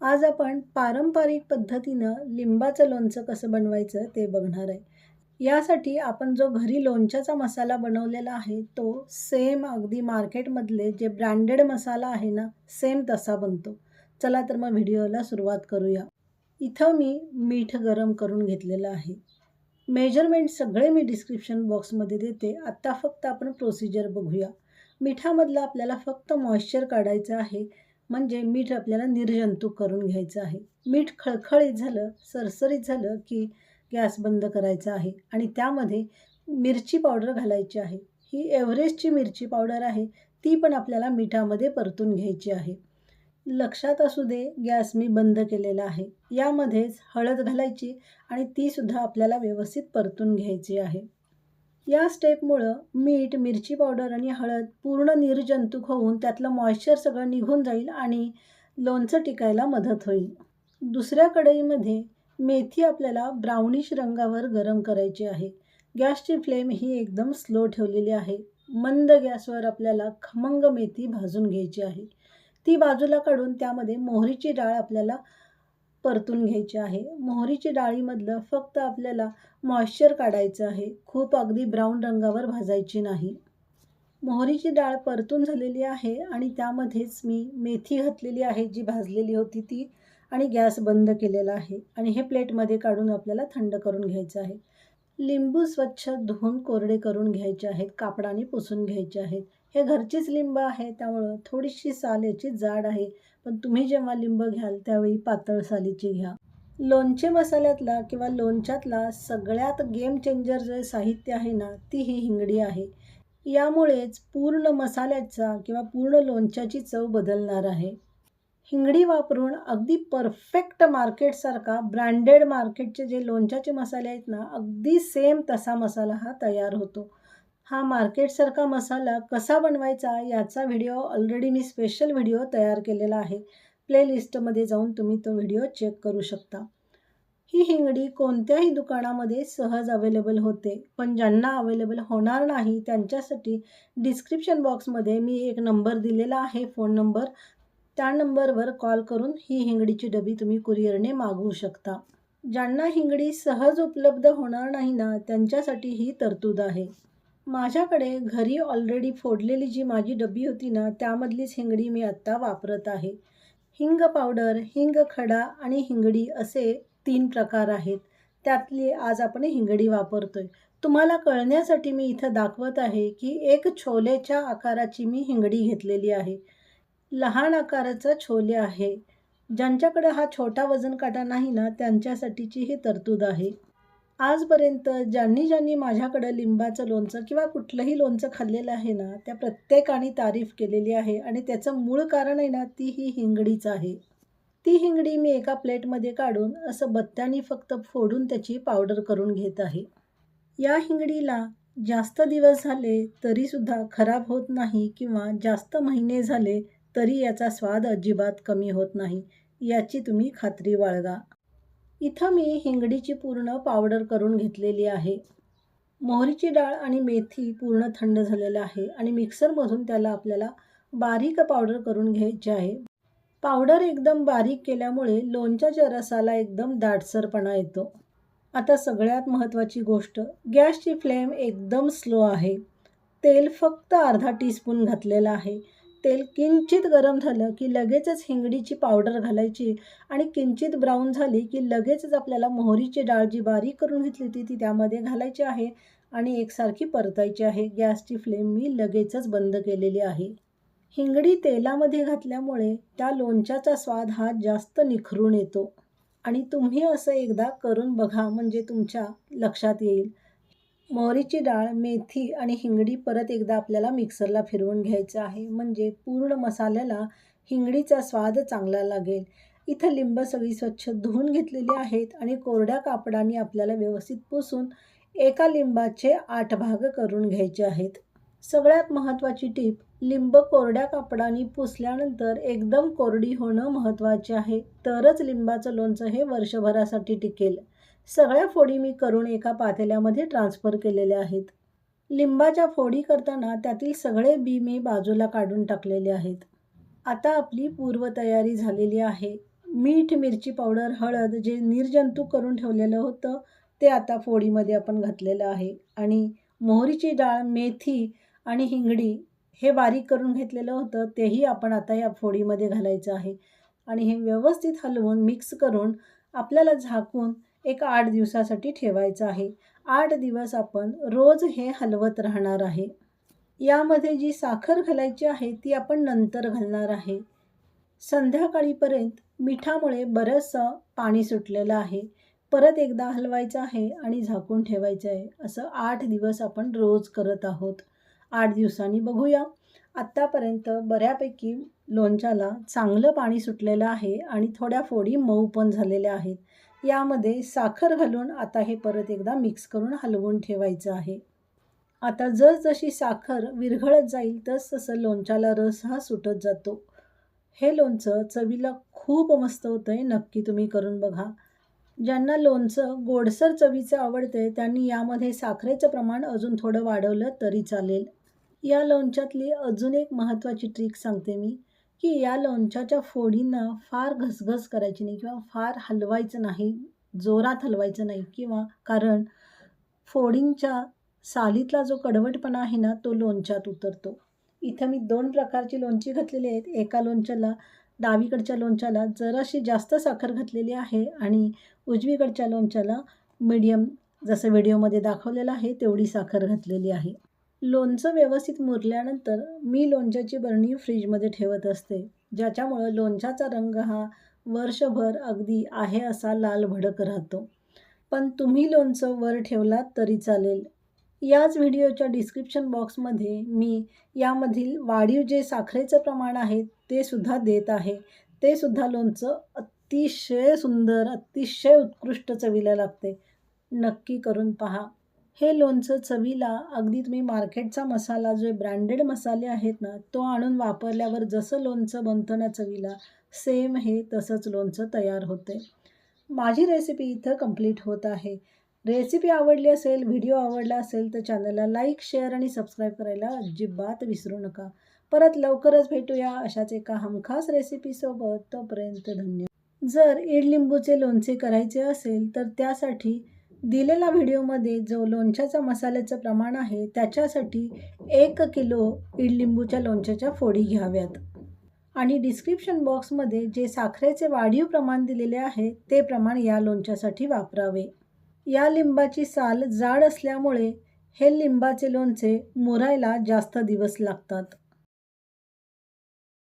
आज आपण पारंपरिक पद्धतीनं लिंबाचं लोणचं कसं बनवायचं ते बघणार आहे. यासाठी आपण जो घरी लोणच्याचा मसाला बनवलेला आहे तो सेम अगदी मार्केटमधले जे ब्रँडेड मसाला आहे ना सेम तसा बनतो. चला तर मग व्हिडिओला सुरुवात करूया. इथं मी मीठ गरम करून घेतलेलं आहे. मेजरमेंट सगळे मी डिस्क्रिप्शन बॉक्समध्ये देते. आत्ता फक्त आपण प्रोसिजर बघूया. मिठामधलं आपल्याला फक्त मॉइश्चर काढायचं आहे. म्हणजे मीठ आपल्याला निर्जंतुक करून घ्यायचं आहे. मीठ खळखळीत झालं सरसरीत झालं की गॅस बंद करायचा आहे आणि त्यामध्ये मिरची पावडर घालायची आहे. ही एव्हरेस्टची मिरची पावडर आहे ती पण आपल्याला मिठामध्ये परतून घ्यायची आहे. लक्षात असू दे गॅस मी बंद केलेला आहे. यामध्येच हळद घालायची आणि तीसुद्धा आपल्याला व्यवस्थित परतून घ्यायची आहे. या स्टेपमुळं मीठ मिरची पावडर आणि हळद पूर्ण निर्जंतुक होऊन त्यातलं मॉइश्चर सगळं निघून जाईल आणि लोणचं टिकायला मदत होईल. दुसऱ्या कढईमध्ये मेथी आपल्याला ब्राउनिश रंगावर गरम करायची आहे. गॅसची फ्लेम ही एकदम स्लो ठेवलेली आहे. मंद गॅसवर आपल्याला खमंग मेथी भाजून घ्यायची आहे. ती बाजूला काढून त्यामध्ये मोहरीची डाळ आपल्याला परतून घ्यायची आहे. मोहरीची डाळीमधलं फक्त आपल्याला मॉइश्चर काढायचं आहे. खूप अगदी ब्राऊन रंगावर भाजायची नाही. मोहरीची डाळ परतून झालेली आहे आणि त्यामध्येच मी मेथी घातलेली आहे जी भाजलेली होती ती आणि गॅस बंद केलेला आहे. आणि हे प्लेटमध्ये काढून आपल्याला थंड करून घ्यायचं आहे. लिंबू स्वच्छ धुवून कोरडे करून घ्यायचे आहेत कापडाने पुसून घ्यायचे आहेत. हे घरचीच लिंब आहे त्यामुळं थोडीशी साल याची जाड आहे. पण तुम्ही जेव्हा लिंब घ्याल त्यावेळी पातळ सालीची घ्या. लोणचे मसाल्यातला किंवा लोणच्यातला सगळ्यात गेम चेंजर जे साहित्य आहे ना ती ही हिंगडी आहे. यामुळेच पूर्ण मसाल्याचा किंवा पूर्ण लोणच्याची चव बदलणार आहे. हिंगडी वापरून अगदी परफेक्ट मार्केटसारखा ब्रँडेड मार्केटचे जे लोणच्याचे मसाले आहेत ना अगदी सेम तसा मसाला हा तयार होतो. हा मार्केटसारखा मसाला कसा बनवायचा याचा व्हिडिओ ऑलरेडी मी स्पेशल व्हिडिओ तयार केलेला आहे. प्लेलिस्टमध्ये जाऊन तुम्ही तो व्हिडिओ चेक करू शकता. ही हिंगडी कोणत्याही दुकानामध्ये सहज अवेलेबल होते पण ज्यांना अवेलेबल होणार नाही त्यांच्यासाठी डिस्क्रिप्शन बॉक्समध्ये मी एक नंबर दिलेला आहे फोन नंबर त्या नंबरवर कॉल करून ही हिंगडीची डबी तुम्ही कुरिअरने मागवू शकता. ज्यांना हिंगडी सहज उपलब्ध होणार नाही ना त्यांच्यासाठी ही तरतूद आहे. माझ्याकडे घरी ऑलरेडी फोडलेली जी माझी डबी होती ना त्यामधलीच हिंगडी मी आत्ता वापरत आहे. हिंग पावडर हिंग खडा आणि हिंगडी असे तीन प्रकार आहेत. त्यातली आज आपण हिंगडी वापरतो आहे तुम्हाला कळण्यासाठी मी इथं दाखवत आहे की एक छोलेच्या आकाराची मी हिंगडी घेतलेली आहे. लहान आकाराचा छोले आहे. ज्यांच्याकडे हा छोटा वजन काटा नाही ना त्यांच्यासाठीची ही तरतूद आहे. आजपर्यंत ज्यांनी ज्यांनी माझ्याकडं लिंबाचं लोणचं किंवा कुठलंही लोणचं खाल्लेलं आहे ना त्या प्रत्येकाने तारीफ केलेली आहे आणि त्याचं मूळ कारण आहे ना ती ही हिंगडीच आहे. ती हिंगडी मी एका प्लेटमध्ये काढून असं बत्त्यानी फक्त फोडून त्याची पावडर करून घेत आहे. या हिंगडीला जास्त दिवस झाले तरीसुद्धा खराब होत नाही किंवा जास्त महिने झाले तरी याचा स्वाद अजिबात कमी होत नाही याची तुम्ही खात्री बाळगा. इथं मी हिंगडीची पूर्ण पावडर करून घेतलेली आहे. मोहरीची डाळ आणि मेथी पूर्ण थंड झालेलं आहे आणि मिक्सरमधून त्याला आपल्याला बारीक पावडर करून घ्यायची आहे. पावडर एकदम बारीक केल्यामुळे लोणच्याच्या रसाला एकदम दाटसरपणा येतो. आता सगळ्यात महत्त्वाची गोष्ट गॅसची फ्लेम एकदम स्लो आहे. तेल फक्त अर्धा टीस्पून घातलेलं आहे. तेल किंचित गरम झालं की लगेचच हिंगडीची पावडर घालायची आणि किंचित ब्राऊन झाली की लगेचच आपल्याला मोहरीची डाळ जी बारीक करून घेतली होती ती त्यामध्ये घालायची आहे आणि एकसारखी परतायची आहे. गॅसची फ्लेम मी लगेचच बंद केलेली आहे. हिंगडी तेलामध्ये घातल्यामुळे त्या लोणच्याचा स्वाद हा जास्त निखरून येतो. आणि तुम्ही असं एकदा करून बघा म्हणजे तुमच्या लक्षात येईल. मोहरीची डाळ मेथी आणि हिंगडी परत एकदा आपल्याला मिक्सरला फिरवून घ्यायचं आहे. म्हणजे पूर्ण मसाल्याला हिंगडीचा स्वाद चांगला लागेल. इथं लिंब सगळी स्वच्छ धुवून घेतलेली आहेत आणि कोरड्या कापडाने आपल्याला व्यवस्थित पुसून एका लिंबाचे आठ भाग करून घ्यायचे आहेत. सगळ्यात महत्त्वाची टीप लिंब कोरड्या कापडाने पुसल्यानंतर एकदम कोरडी होणं महत्त्वाचे आहे. तरच लिंबाचं लोणचं हे वर्षभरासाठी टिकेल. सगळ्या फोडी मी करून एका पातेल्यामध्ये ट्रान्सफर केलेल्या आहेत. लिंबाच्या फोडी करताना त्यातील सगळे बी मी बाजूला काढून टाकलेले आहेत. आता आपली पूर्वतयारी झालेली आहे. मीठ मिरची पावडर हळद जे निर्जंतुक करून ठेवलेलं होतं ते आता फोडीमध्ये आपण घातलेलं आहे. आणि मोहरीची डाळ मेथी आणि हिंगडी हे बारीक करून घेतलेलं होतं तेही आपण आता या फोडीमध्ये घालायचं आहे. आणि हे व्यवस्थित हलवून मिक्स करून आपल्याला झाकून एक आठ दिवसासाठी ठेवायचं आहे. आठ दिवस आपण रोज हे हलवत राहणार आहे. यामध्ये जी साखर घालायची आहे ती आपण नंतर घालणार आहे. संध्याकाळीपर्यंत मिठामुळे बरंचसं पाणी सुटलेलं आहे. परत एकदा हलवायचं आहे आणि झाकून ठेवायचं आहे. असं आठ दिवस आपण रोज करत आहोत. आठ दिवसांनी बघूया. आत्तापर्यंत बऱ्यापैकी लोणच्याला चांगलं पाणी सुटलेलं आहे आणि थोड्या फोडी मऊ पण झालेल्या आहेत. यामध्ये साखर घालून आता हे परत एकदा मिक्स करून हलवून ठेवायचं आहे. आता जसजशी साखर विरघळत जाईल तस तसं लोणच्याला रस हा सुटत जातो. हे लोणचं चवीला खूप मस्त होतं आहे नक्की तुम्ही करून बघा. ज्यांना लोणचं गोडसर चवीचं आवडते त्यांनी यामध्ये साखरेचं प्रमाण अजून थोडं वाढवलं तरी चालेल. या लोणच्यातली अजून एक महत्त्वाची ट्रिक सांगते मी. की या लोणच्याच्या फोडींना फार घसघस करायची नाही किंवा फार हलवायचं नाही जोरात हलवायचं नाही किंवा कारण फोडींच्या सालीतला जो कडवटपणा आहे ना तो लोणच्यात उतरतो. इथं मी दोन प्रकारची लोणची घातलेली आहेत. एका लोणच्याला डावीकडच्या लोणच्याला जराशी जास्त साखर घातलेली आहे आणि उजवीकडच्या लोणच्याला मीडियम जसं व्हिडिओमध्ये दाखवलेलं आहे तेवढी साखर घातलेली आहे. लोणचं व्यवस्थित मुरल्यानंतर मी लोणच्याची बरणी फ्रीजमध्ये ठेवत असते ज्याच्यामुळं लोणच्याचा रंग हा वर्षभर अगदी आहे असा लाल भडक राहतो. पण तुम्ही लोणचं वर ठेवलात तरी चालेल. याच व्हिडिओच्या डिस्क्रिप्शन बॉक्समध्ये मी यामधील वाढीव जे साखरेचं प्रमाण आहे ते सुद्धा देत आहे. ते सुद्धा लोणचं अतिशय सुंदर अतिशय उत्कृष्ट चवीला लागते. नक्की करून पहा. हे लोणचं चवीला अगदी तुम्ही मार्केटचा मसाला जो ब्रँडेड मसाले आहेत ना तो आणून वापरल्यावर जसं लोणचं बनतं ना चवीला सेम हे तसंच लोणचं तयार होते. माझी रेसिपी इथं कंप्लीट होत आहे. रेसिपी आवडली असेल व्हिडिओ आवडला असेल तर चॅनलला लाईक शेअर आणि सबस्क्राईब करायला अजिबात विसरू नका. परत लवकरच भेटूया अशाच एका हमखास रेसिपीसोबत तोपर्यंत धन्यवाद. जर इडलिंबूचे लोणचे करायचे असेल तर त्यासाठी दिलेला व्हिडिओमध्ये जो लोणच्याचा मसाल्याचं प्रमाण आहे त्याच्यासाठी एक किलो इडलिंबूच्या लोणच्याच्या फोडी घ्याव्यात. आणि डिस्क्रिप्शन बॉक्समध्ये जे साखरेचे वाढीव प्रमाण दिलेले आहे ते प्रमाण या लोणच्यासाठी वापरावे. या लिंबाची साल जाड असल्यामुळे हे लिंबाचे लोणचे मुरायला जास्त दिवस लागतात.